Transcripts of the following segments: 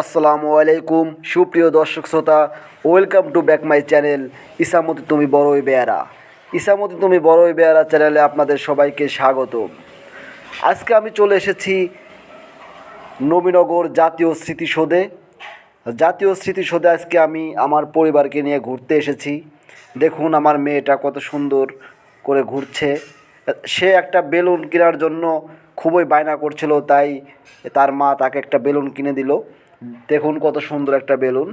আসসালামু আলাইকুম, সুপ্রিয় দর্শক শ্রোতা, welcome to back my channel Ichamati তুমি বড়ই বেয়ারা। ইসামতি তুমি বড়ই বেয়ারা চ্যানেলে আপনাদের সবাইকে স্বাগত। আজকে আমি চলে এসেছি নবীনগর জাতীয় স্মৃতিসৌধে। জাতীয় স্মৃতিসৌধে আজকে আমি আমার পরিবারকে নিয়ে ঘুরতে এসেছি। দেখুন আমার মেয়েটা কত সুন্দর করে ঘুরছে। সে একটা বেলুন কেনার জন্য খুবই বায়না করছিল, তাই তার মা তাকে একটা বেলুন কিনে দিল। দেখুন কত সুন্দর একটা বেলুন।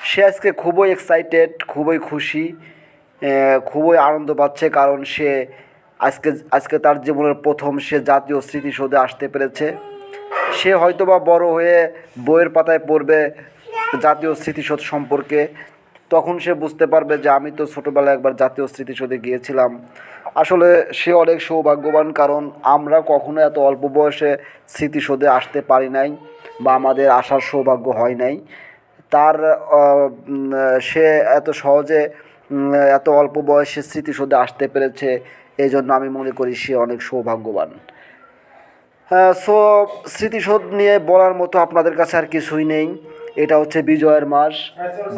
সে আজকে খুবই এক্সাইটেড খুবই খুশি খুবই আনন্দ পাচ্ছে কারণ সে আজকে আজকে তার জীবনের প্রথম সে জাতীয় স্মৃতিসৌধে আসতে পেরেছে। সে হয়তোবা বড় হয়ে বইয়ের পাতায় পড়বে জাতীয় স্মৃতিসৌধ সম্পর্কে। তখন সে বুঝতে পারবে যে আমি তো ছোটোবেলায় একবার জাতীয় স্মৃতিসৌধে গিয়েছিলাম। আসলে সে অনেক সৌভাগ্যবান কারণ আমরা কখনো এত অল্প বয়সে স্মৃতিসৌধে আসতে পারি নাই বা আমাদের আসার সৌভাগ্য হয় নাই। তার সে এত সহজে এত অল্প বয়সে স্মৃতিসৌধে আসতে পেরেছে এই জন্য আমি মনে করি সে অনেক সৌভাগ্যবান। হ্যাঁ সো স্মৃতিসৌধ নিয়ে বলার মতো আপনাদের কাছে আর কিছুই নেই। এটা হচ্ছে বিজয়ের মাস।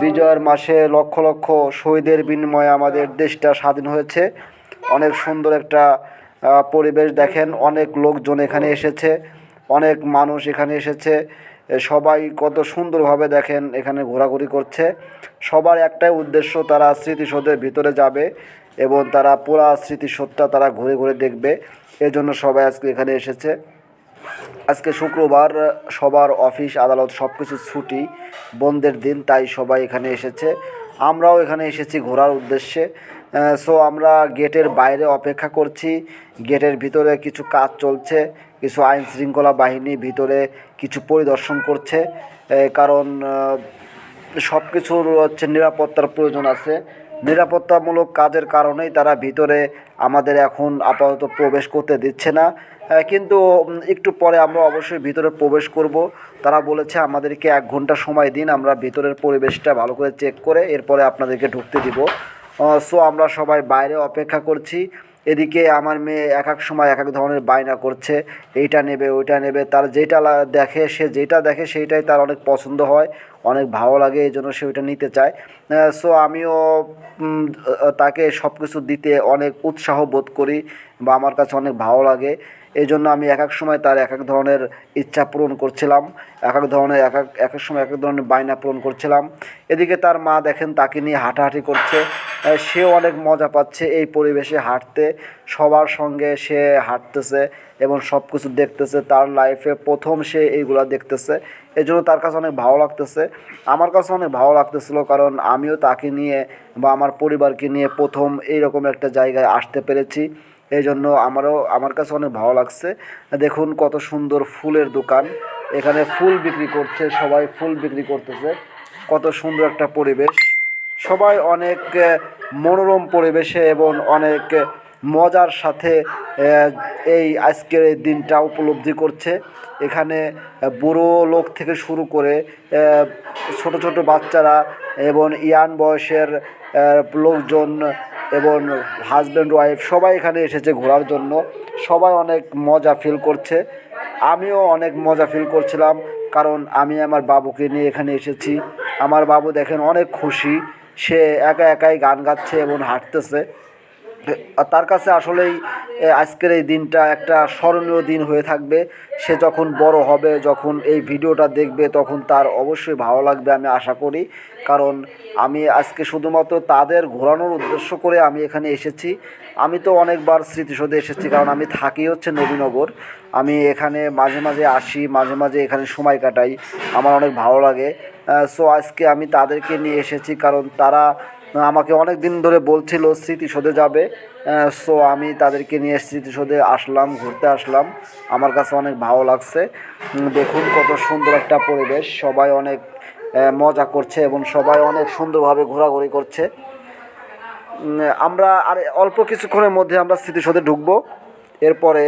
বিজয়ের মাসে লক্ষ লক্ষ শহীদের বিনিময়ে আমাদের দেশটা স্বাধীন হয়েছে। অনেক সুন্দর একটা পরিবেশ দেখেন, অনেক লোকজন এখানে এসেছে, অনেক মানুষ এখানে এসেছে। সবাই কত সুন্দরভাবে দেখেন এখানে ঘোরাঘুরি করছে। সবার একটাই উদ্দেশ্য, তারা স্মৃতিসৌধের ভিতরে যাবে এবং তারা পুরা স্মৃতিসৌধটা তারা ঘুরে ঘুরে দেখবে। এজন্য সবাই আজকে এখানে এসেছে। আজকে শুক্রবার সবার অফিস, আদালত সব কিছু ছুটি, বন্ধের দিন, তাই সবাই এখানে এসেছে। আমরাও এখানে এসেছি ঘোরার উদ্দেশ্যে। সো আমরা গেটের বাইরে অপেক্ষা করছি। গেটের ভিতরে কিছু কাজ চলছে, কিছু আইন শৃঙ্খলা বাহিনী ভিতরে কিছু পরিদর্শন করছে। কারণ সব কিছুর হচ্ছে নিরাপত্তার প্রয়োজন আছে। নিরাপত্তামূলক কাজের কারণেই তারা ভিতরে আমাদের এখন আপাতত প্রবেশ করতে দিচ্ছে না। কিন্তু একটু পরে আমরা অবশ্যই ভিতরে প্রবেশ করব। তারা বলেছে, আমাদেরকে এক ঘণ্টা সময় দিন, আমরা ভিতরের পরিবেশটা ভালো করে চেক করে এরপরে আপনাদেরকে ঢুকতে দিব। সো আমরা সবাই বাইরে অপেক্ষা করছি। এদিকে আমার মেয়ে এক এক সময় এক এক ধরনের বায়না করছে। এইটা নেবে, ওইটা নেবে। তার যেটা দেখে, সে যেটা দেখে, সেইটাই তার অনেক পছন্দ হয়। অনেক ভালো লাগে, এই জন্য সে ওইটা নিতে চায়। সো আমিও তাকে সব কিছু দিতে অনেক উৎসাহ বোধ করি বা আমার কাছে অনেক ভালো লাগে। এই জন্য আমি এক এক সময় তার এক এক ধরনের ইচ্ছা পূরণ করছিলাম, এক এক ধরনের, এক এক এক এক সময় এক এক ধরনের বায়না পূরণ করছিলাম। এদিকে তার মা দেখেন তাকে নিয়ে হাঁটাহাঁটি করছে সেও অনেক মজা পাচ্ছে এই পরিবেশে হাঁটতে। সবার সঙ্গে সে হাঁটতেছে এবং সব কিছু দেখতেছে, তার লাইফে প্রথম সে এইগুলা দেখতেছে। এই জন্য তার কাছে অনেক ভালো লাগতেছে। আমার কাছে অনেক ভালো লাগতেছিল কারণ আমিও তাকে নিয়ে বা আমার পরিবারকে নিয়ে প্রথম এইরকম একটা জায়গায় আসতে পেরেছি। এই জন্য আমারও, আমার কাছে অনেক ভালো লাগছে। দেখুন কত সুন্দর ফুলের দোকান। এখানে ফুল বিক্রি করছে, সবাই ফুল বিক্রি করতেছে। কত সুন্দর একটা পরিবেশ। সবাই অনেক মনোরম পরিবেশে এবং অনেক মজার সাথে এই আজকের এই দিনটা উপলব্ধি করছে। এখানে বুড়ো লোক থেকে শুরু করে ছোট ছোট বাচ্চারা এবং ইয়ান বয়সের লোকজন এবং হাজব্যান্ড ওয়াইফ সবাই এখানে এসেছে ঘোরার জন্য। সবাই অনেক মজা ফিল করছে। আমিও অনেক মজা ফিল করছিলাম, কারণ আমি আমার বাবুকে নিয়ে এখানে এসেছি। আমার বাবু দেখেন অনেক খুশি। সে একা একাই গান গাচ্ছে এবং হাঁটতেছে। তার কাছে আসলেই আজকের এই দিনটা একটা স্মরণীয় দিন হয়ে থাকবে। সে যখন বড় হবে, যখন এই ভিডিওটা দেখবে, তখন তার অবশ্যই ভালো লাগবে আমি আশা করি। কারণ আমি আজকে শুধুমাত্র তাদের ঘোরানোর উদ্দেশ্য করে আমি এখানে এসেছি। আমি তো অনেকবার স্মৃতিসৌধে এসেছি, কারণ আমি থাকি হচ্ছে নবীনগর। আমি এখানে মাঝে মাঝে আসি, মাঝে মাঝে এখানে সময় কাটাই। আমার অনেক ভালো লাগে। সো আজকে আমি তাদেরকে নিয়ে এসেছি, কারণ তারা আমাকে অনেক দিন ধরে বলছিল স্মৃতিসৌধে যাবে সো আমি তাদেরকে নিয়ে স্মৃতিসৌধে আসলাম, ঘুরতে আসলাম। আমার কাছে অনেক ভালো লাগছে। দেখুন কত সুন্দর একটা পরিবেশ, সবাই অনেক মজা করছে এবং সবাই অনেক সুন্দরভাবে ঘোরাঘুরি করছে। আমরা আর অল্প কিছুক্ষণের মধ্যে আমরা স্মৃতিসৌধে ঢুকবো। এরপরে